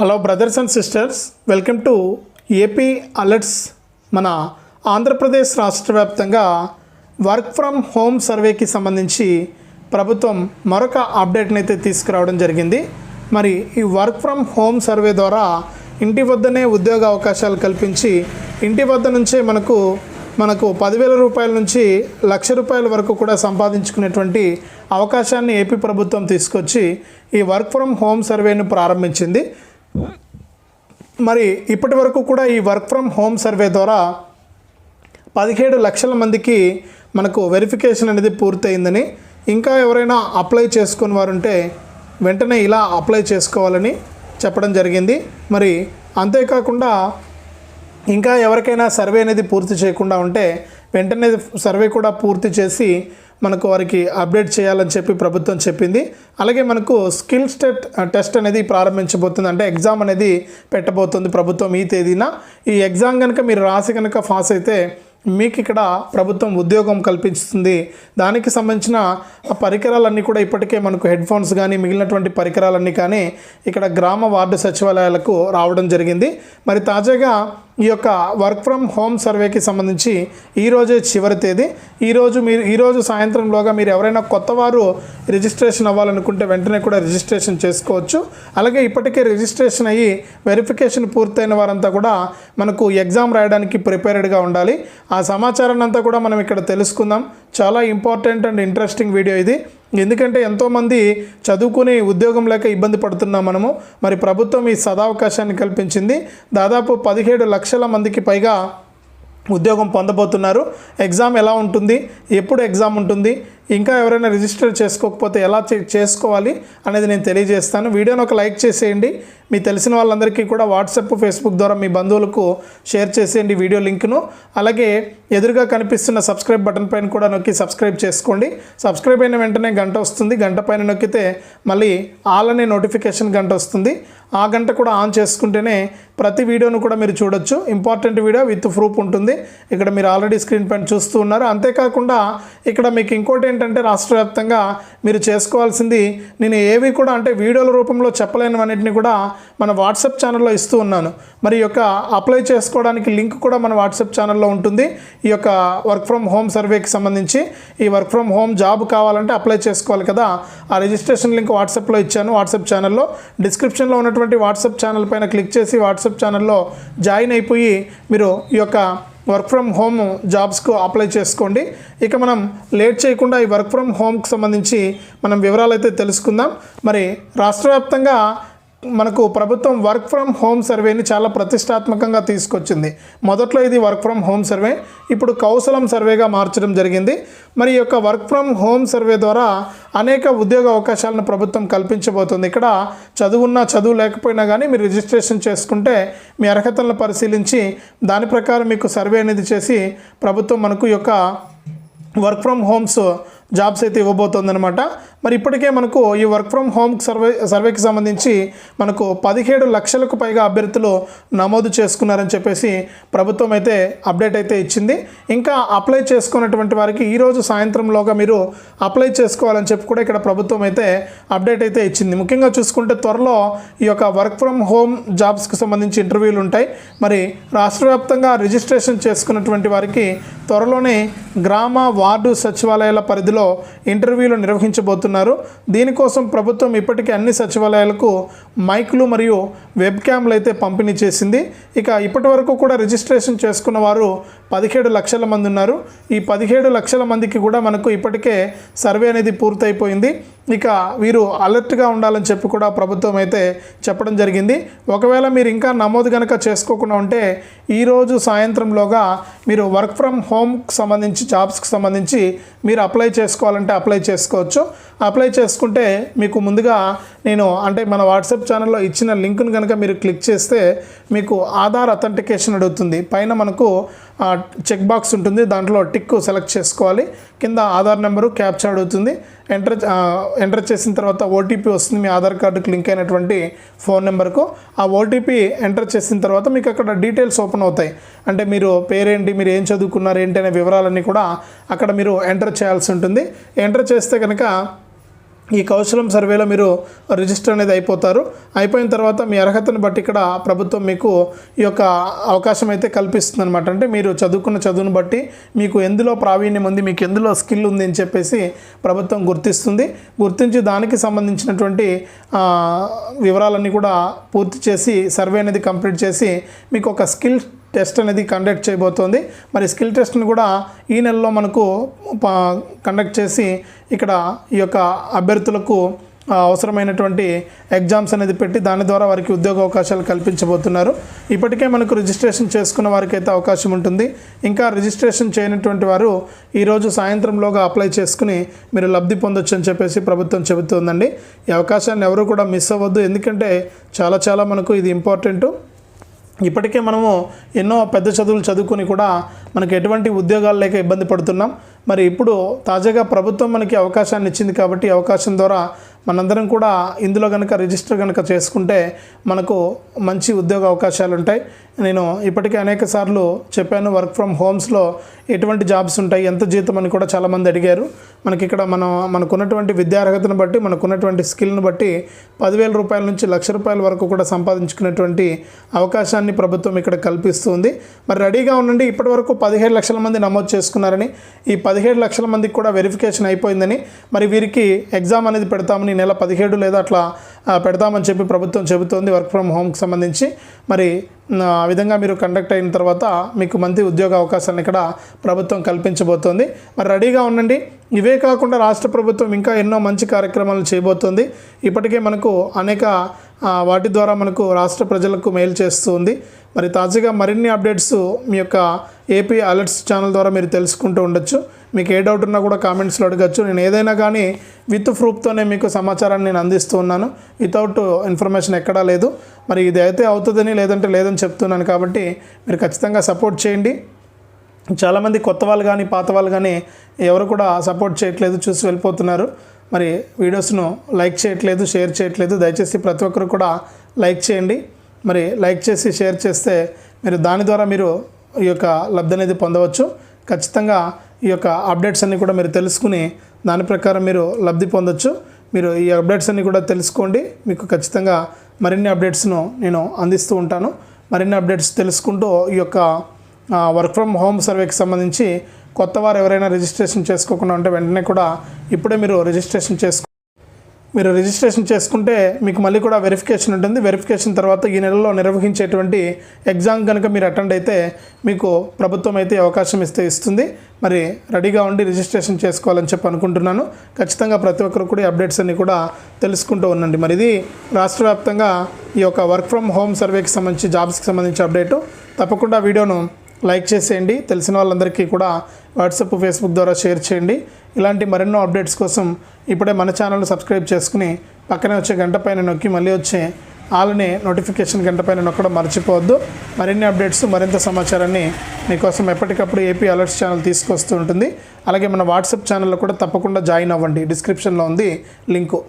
Hello brothers and sisters welcome to AP alerts మన ఆంధ్రప్రదేశ్ రాష్ట్ర వ్యాప్తంగా వర్క్ ఫ్రమ్ హోమ్ సర్వేకి సంబంధించి ప్రభుత్వం మరొక అప్డేట్ని అయితే తీసుకురావడం జరిగింది. మరి ఈ వర్క్ ఫ్రమ్ హోమ్ సర్వే ద్వారా ఇంటి వద్దనే ఉద్యోగ అవకాశాలు కల్పించి ఇంటి వద్ద నుంచే మనకు మనకు పదివేల రూపాయల నుంచి లక్ష రూపాయల వరకు కూడా సంపాదించుకునేటువంటి అవకాశాన్ని ఏపీ ప్రభుత్వం తీసుకొచ్చి ఈ వర్క్ ఫ్రమ్ హోమ్ సర్వేను ప్రారంభించింది. మరి ఇప్పటి వరకు కూడా ఈ వర్క్ ఫ్రమ్ హోమ్ సర్వే ద్వారా పదిహేడు లక్షల మందికి మనకు వెరిఫికేషన్ అనేది పూర్తయిందని ఇంకా ఎవరైనా అప్లై చేసుకుని వారు ఉంటే వెంటనే ఇలా అప్లై చేసుకోవాలని చెప్పడం జరిగింది. మరి అంతేకాకుండా ఇంకా ఎవరికైనా సర్వే అనేది పూర్తి చేయకుండా ఉంటే వెంటనే సర్వే కూడా పూర్తి చేసి మనకు వారికి అప్డేట్ చేయాలని చెప్పి ప్రభుత్వం చెప్పింది. అలాగే మనకు స్కిల్ స్టెట్ టెస్ట్ అనేది ప్రారంభించబోతుంది. అంటే ఎగ్జామ్ అనేది పెట్టబోతుంది ప్రభుత్వం ఈ తేదీన. ఈ ఎగ్జామ్ కనుక మీరు రాసి కనుక పాస్ అయితే మీకు ఇక్కడ ప్రభుత్వం ఉద్యోగం కల్పిస్తుంది. దానికి సంబంధించిన ఆ పరికరాలన్నీ కూడా ఇప్పటికే మనకు హెడ్ ఫోన్స్ కానీ మిగిలినటువంటి పరికరాలన్నీ కానీ ఇక్కడ గ్రామ వార్డు సచివాలయాలకు రావడం జరిగింది. మరి తాజాగా ఈ యొక్క వర్క్ ఫ్రమ్ హోమ్ సర్వేకి సంబంధించి ఈరోజే చివరి తేదీ. ఈరోజు మీరు ఈరోజు సాయంత్రంలోగా మీరు ఎవరైనా కొత్త వారు రిజిస్ట్రేషన్ అవ్వాలనుకుంటే వెంటనే కూడా రిజిస్ట్రేషన్ చేసుకోవచ్చు. అలాగే ఇప్పటికే రిజిస్ట్రేషన్ అయ్యి వెరిఫికేషన్ పూర్తయిన వారంతా కూడా మనకు ఎగ్జామ్ రాయడానికి ప్రిపేర్డ్గా ఉండాలి. ఆ సమాచారాన్ని అంతా కూడా మనం ఇక్కడ తెలుసుకుందాం. చాలా ఇంపార్టెంట్ అండ్ ఇంట్రెస్టింగ్ వీడియో ఇది. ఎందుకంటే ఎంతోమంది చదువుకుని ఉద్యోగం లేక ఇబ్బంది పడుతున్నాం మనము. మరి ప్రభుత్వం ఈ సదావకాశాన్ని కల్పించింది. దాదాపు పదిహేడు లక్షల మందికి పైగా ఉద్యోగం పొందబోతున్నారు. ఎగ్జామ్ ఎలా ఉంటుంది? ఎప్పుడు ఎగ్జామ్ ఉంటుంది? ఇంకా ఎవరైనా రిజిస్టర్ చేసుకోకపోతే ఎలా చే- చేసుకోవాలి అనేది నేను తెలియజేస్తాను. వీడియోని ఒక లైక్ చేసేయండి. మీ తెలిసిన వాళ్ళందరికీ కూడా వాట్సాప్ ఫేస్బుక్ ద్వారా మీ బంధువులకు షేర్ చేసేయండి వీడియో లింక్ను. అలాగే ఎదురుగా కనిపిస్తున్న సబ్స్క్రైబ్ బటన్ పైన కూడా నొక్కి సబ్స్క్రైబ్ చేసుకోండి. సబ్స్క్రైబ్ అయిన వెంటనే గంట వస్తుంది. గంట పైన నొక్కితే మళ్ళీ ఆల్ అనే నోటిఫికేషన్ గంట వస్తుంది. ఆ గంట కూడా ఆన్ చేసుకుంటేనే ప్రతి వీడియోను కూడా మీరు చూడొచ్చు. ఇంపార్టెంట్ వీడియో విత్ ప్రూఫ్ ఉంటుంది. ఇక్కడ మీరు ఆల్రెడీ స్క్రీన్ పైన చూస్తూ ఉన్నారు. అంతేకాకుండా ఇక్కడ మీకు ఇంకోటి ఏంటంటే రాష్ట్ర వ్యాప్తంగా మీరు చేసుకోవాల్సింది నేను ఏవి కూడా అంటే వీడియోల రూపంలో చెప్పలేనివన్నిటిని కూడా మన వాట్సాప్ ఛానల్లో ఇస్తూ ఉన్నాను. మరి యొక్క అప్లై చేసుకోవడానికి లింక్ కూడా మన వాట్సాప్ ఛానల్లో ఉంటుంది. ఈ యొక్క వర్క్ ఫ్రమ్ హోమ్ సర్వేకి సంబంధించి ఈ వర్క్ ఫ్రమ్ హోమ్ జాబ్ కావాలంటే అప్లై చేసుకోవాలి కదా. ఆ రిజిస్ట్రేషన్ లింక్ వాట్సాప్లో ఇచ్చాను. వాట్సాప్ ఛానల్లో డిస్క్రిప్షన్లో ఉన్నటువంటి వాట్సాప్ ఛానల్ పైన క్లిక్ చేసి వాట్సాప్ ఛానల్లో జాయిన్ అయిపోయి మీరు ఈ యొక్క వర్క్ ఫ్రమ్ హోమ్ జాబ్స్కు అప్లై చేసుకోండి. ఇక మనం లేట్ చేయకుండా ఈ వర్క్ ఫ్రమ్ హోమ్కి సంబంధించి మనం వివరాలు అయితే తెలుసుకుందాం. మరి రాష్ట్ర వ్యాప్తంగా మనకు ప్రభుత్వం వర్క్ ఫ్రమ్ హోమ్ సర్వేని చాలా ప్రతిష్టాత్మకంగా తీసుకొచ్చింది. మొదట్లో ఇది వర్క్ ఫ్రమ్ హోమ్ సర్వే ఇప్పుడు కౌశలం సర్వేగా మార్చడం జరిగింది. మరి ఈ యొక్క వర్క్ ఫ్రమ్ హోమ్ సర్వే ద్వారా అనేక ఉద్యోగ అవకాశాలను ప్రభుత్వం కల్పించబోతుంది. ఇక్కడ చదువున్నా చదువు లేకపోయినా కానీ మీరు రిజిస్ట్రేషన్ చేసుకుంటే మీ అర్హతలను పరిశీలించి దాని ప్రకారం మీకు సర్వే అనేది చేసి ప్రభుత్వం మనకు యొక్క వర్క్ ఫ్రమ్ హోమ్స్ జాబ్స్ అయితే ఇవ్వబోతోందనమాట మరి ఇప్పటికే మనకు ఈ వర్క్ ఫ్రమ్ హోమ్ సర్వే సర్వేకి సంబంధించి మనకు పదిహేడు లక్షలకు పైగా అభ్యర్థులు నమోదు చేసుకున్నారని చెప్పేసి ప్రభుత్వం అయితే అప్డేట్ అయితే ఇచ్చింది. ఇంకా అప్లై చేసుకున్నటువంటి వారికి ఈరోజు సాయంత్రంలోగా మీరు అప్లై చేసుకోవాలని చెప్పి కూడా ఇక్కడ ప్రభుత్వం అయితే అప్డేట్ అయితే ఇచ్చింది. ముఖ్యంగా చూసుకుంటే త్వరలో ఈ యొక్క వర్క్ ఫ్రమ్ హోమ్ జాబ్స్కి సంబంధించి ఇంటర్వ్యూలు ఉంటాయి. మరి రాష్ట్ర వ్యాప్తంగా రిజిస్ట్రేషన్ చేసుకున్నటువంటి వారికి త్వరలోనే గ్రామ వార్డు సచివాలయాల పరిధిలో ఇంటర్వ్యూలు నిర్వహించబోతున్నారు దీనికోసం ప్రభుత్వం ఇప్పటికే అన్ని సచివాలయాలకు మైకులు మరియు వెబ్ క్యామ్లు అయితే పంపిణీ చేసింది. ఇక ఇప్పటి వరకు కూడా రిజిస్ట్రేషన్ చేసుకున్న వారు పదిహేడు లక్షల మంది ఉన్నారు. ఈ పదిహేడు లక్షల మందికి కూడా మనకు ఇప్పటికే సర్వే అనేది పూర్తయిపోయింది. ఇక వీరు అలర్ట్గా ఉండాలని చెప్పి కూడా ప్రభుత్వం అయితే చెప్పడం జరిగింది. ఒకవేళ మీరు ఇంకా నమోదు కనుక చేసుకోకుండా ఉంటే ఈరోజు సాయంత్రంలోగా మీరు వర్క్ ఫ్రమ్ హోమ్కి సంబంధించి జాబ్స్కి సంబంధించి మీరు అప్లై చేసుకోవాలంటే అప్లై చేసుకోవచ్చు. అప్లై చేసుకుంటే మీకు ముందుగా నేను అంటే మన వాట్సాప్ ఛానల్లో ఇచ్చిన లింక్ను కనుక మీరు క్లిక్ చేస్తే మీకు ఆధార్ అథెంటికేషన్ అడుగుతుంది. పైన మనకు చెక్ బాక్స్ ఉంటుంది. దాంట్లో టిక్ సెలెక్ట్ చేసుకోవాలి. కింద ఆధార్ నెంబరు క్యాప్చా అడుగుతుంది. ఎంటర్ ఎంటర్ చేసిన తర్వాత ఓటీపీ వస్తుంది మీ ఆధార్ కార్డుకి లింక్ అయినటువంటి ఫోన్ నెంబర్కు. ఆ ఓటీపీ ఎంటర్ చేసిన తర్వాత మీకు అక్కడ డీటెయిల్స్ ఓపెన్ అవుతాయి. అంటే మీరు పేరేంటి మీరు ఏం చదువుకున్నారు ఏంటి అనే వివరాలన్నీ కూడా అక్కడ మీరు ఎంటర్ చేయాల్సి ఉంటుంది. ఎంటర్ చేస్తే కనుక ఈ కౌశలం సర్వేలో మీరు రిజిస్టర్ అనేది అయిపోతారు. అయిపోయిన తర్వాత మీ అర్హతను బట్టి ఇక్కడ ప్రభుత్వం మీకు ఈ యొక్క అవకాశం అయితే కల్పిస్తుంది అనమాట అంటే మీరు చదువుకున్న చదువును బట్టి మీకు ఎందులో ప్రావీణ్యం ఉంది మీకు ఎందులో స్కిల్ ఉంది అని చెప్పేసి ప్రభుత్వం గుర్తిస్తుంది. గుర్తించి దానికి సంబంధించినటువంటి వివరాలన్నీ కూడా పూర్తి చేసి సర్వే అనేది కంప్లీట్ చేసి మీకు ఒక స్కిల్ టెస్ట్ అనేది కండక్ట్ చేయబోతోంది. మరి స్కిల్ టెస్ట్ని కూడా ఈ నెలలో మనకు కండక్ట్ చేసి ఇక్కడ ఈ యొక్క అభ్యర్థులకు అవసరమైనటువంటి ఎగ్జామ్స్ అనేది పెట్టి దాని ద్వారా వారికి ఉద్యోగ అవకాశాలు కల్పించబోతున్నారు. ఇప్పటికే మనకు రిజిస్ట్రేషన్ చేసుకున్న వారికి అయితే అవకాశం ఉంటుంది. ఇంకా రిజిస్ట్రేషన్ చేయనటువంటి వారు ఈరోజు సాయంత్రంలోగా అప్లై చేసుకుని మీరు లబ్ధి పొందొచ్చు అని చెప్పేసి ప్రభుత్వం చెబుతోందండి. ఈ అవకాశాన్ని ఎవరు కూడా మిస్ అవ్వద్దు. ఎందుకంటే చాలా చాలా మనకు ఇది ఇంపార్టెంటు. ఇప్పటికే మనము ఎన్నో పెద్ద చదువులు చదువుకొని కూడా మనకి ఎటువంటి ఉద్యోగాలు లేక ఇబ్బంది పడుతున్నాం. మరి ఇప్పుడు తాజాగా ప్రభుత్వం మనకి అవకాశాన్ని ఇచ్చింది కాబట్టి అవకాశం ద్వారా మనందరం కూడా ఇందులో కనుక రిజిస్టర్ కనుక చేసుకుంటే మనకు మంచి ఉద్యోగ అవకాశాలు ఉంటాయి నేను ఇప్పటికే అనేక సార్లు చెప్పాను వర్క్ ఫ్రమ్ హోమ్స్లో ఎటువంటి జాబ్స్ ఉంటాయి ఎంత జీతం అని కూడా చాలామంది అడిగారు. మనకి ఇక్కడ మనం మనకున్నటువంటి విద్యార్హతను బట్టి మనకున్నటువంటి స్కిల్ని బట్టి పదివేల రూపాయల నుంచి లక్ష రూపాయల వరకు కూడా సంపాదించుకునేటువంటి అవకాశాన్ని ప్రభుత్వం ఇక్కడ కల్పిస్తుంది. మరి రెడీగా ఉండండి ఇప్పటి వరకు పదిహేడు లక్షల మంది నమోదు చేసుకున్నారని ఈ పదిహేడు లక్షల మందికి కూడా వెరిఫికేషన్ అయిపోయిందని మరి వీరికి ఎగ్జామ్ అనేది పెడతామని నెల పదిహేడు లేదా అట్లా పెడతామని చెప్పి ప్రభుత్వం చెబుతోంది వర్క్ ఫ్రమ్ హోమ్కి సంబంధించి. మరి ఆ, విధంగా మీరు కండక్ట్ అయిన తర్వాత మీకు మంచి ఉద్యోగ అవకాశాన్ని ఇక్కడ ప్రభుత్వం కల్పించబోతోంది. మరి రెడీగా ఉండండి. ఇవే కాకుండా రాష్ట్ర ప్రభుత్వం ఇంకా ఎన్నో మంచి కార్యక్రమాలు చేయబోతోంది. ఇప్పటికే మనకు అనేక వాటి ద్వారా మనకు రాష్ట్ర ప్రజలకు మేలు చేస్తూ ఉంది మరి తాజాగా మరిన్ని అప్డేట్స్ మీ యొక్క ఏపీ అలర్ట్స్ ఛానల్ ద్వారా మీరు తెలుసుకుంటూ ఉండొచ్చు. మీకు ఏ డౌట్ ఉన్నా కూడా కామెంట్స్లో అడగచ్చు. నేను ఏదైనా కానీ విత్ ప్రూఫ్తోనే మీకు సమాచారాన్ని నేను అందిస్తూ ఉన్నాను. వితౌట్ ఇన్ఫర్మేషన్ ఎక్కడా లేదు. మరి ఇది అయితే అవుతుందని లేదంటే లేదని చెప్తున్నాను కాబట్టి మీరు ఖచ్చితంగా సపోర్ట్ చేయండి. చాలామంది కొత్త వాళ్ళు కానీ పాత వాళ్ళు కానీ ఎవరు కూడా సపోర్ట్ చేయట్లేదు చూసి వెళ్ళిపోతున్నారు. మరి వీడియోస్ను లైక్ చేయట్లేదు షేర్ చేయట్లేదు. దయచేసి ప్రతి ఒక్కరు కూడా లైక్ చేయండి. మరి లైక్ చేసి షేర్ చేస్తే మీరు దాని ద్వారా మీరు ఈ యొక్క లబ్ధి అనేది పొందవచ్చు. ఖచ్చితంగా ఈ యొక్క అప్డేట్స్ అన్నీ కూడా మీరు తెలుసుకుని దాని ప్రకారం మీరు లబ్ధి పొందొచ్చు. మీరు ఈ అప్డేట్స్ అన్నీ కూడా తెలుసుకోండి. మీకు ఖచ్చితంగా మరిన్ని అప్డేట్స్ను నేను అందిస్తూ ఉంటాను. మరిన్ని అప్డేట్స్ తెలుసుకుంటూ ఈ యొక్క వర్క్ ఫ్రమ్ హోమ్ సర్వేకి సంబంధించి కొత్త వారు ఎవరైనా రిజిస్ట్రేషన్ చేసుకోకుండా ఉంటే వెంటనే కూడా ఇప్పుడే మీరు రిజిస్ట్రేషన్ చేసుకో మీరు రిజిస్ట్రేషన్ చేసుకుంటే మీకు మళ్ళీ కూడా వెరిఫికేషన్ ఉంటుంది. వెరిఫికేషన్ తర్వాత ఈ నెలలో నిర్వహించేటువంటి ఎగ్జామ్ కనుక మీరు అటెండ్ అయితే మీకు ప్రభుత్వం అయితే అవకాశం ఇస్తే ఇస్తుంది. మరి రెడీగా ఉండి రిజిస్ట్రేషన్ చేసుకోవాలని చెప్పి అనుకుంటున్నాను. ఖచ్చితంగా ప్రతి ఒక్కరు కూడా అప్డేట్స్ అన్ని కూడా తెలుసుకుంటూ ఉండండి. మరి ఇది రాష్ట్ర వ్యాప్తంగా ఈ యొక్క వర్క్ ఫ్రమ్ హోమ్ సర్వేకి సంబంధించి జాబ్స్కి సంబంధించి అప్డేటు తప్పకుండా వీడియోను లైక్ చేసేయండి. తెలిసిన వాళ్ళందరికీ కూడా వాట్సాప్ ఫేస్బుక్ ద్వారా షేర్ చేయండి. ఇలాంటి మరెన్నో అప్డేట్స్ కోసం ఇప్పుడే మన ఛానల్ సబ్స్క్రైబ్ చేసుకుని పక్కనే వచ్చే గంట పైన నొక్కి మళ్ళీ వచ్చే ఆల్ని నోటిఫికేషన్ గంట పైన నొక్కడం మర్చిపోవద్దు. మరిన్ని అప్డేట్స్ మరింత సమాచారాన్ని మీకోసం ఎప్పటికప్పుడు ఏపీ అలర్ట్స్ ఛానల్ తీసుకొస్తూ ఉంటుంది. అలాగే మన వాట్సాప్ ఛానల్లో కూడా తప్పకుండా జాయిన్ అవ్వండి. డిస్క్రిప్షన్లో ఉంది లింకు.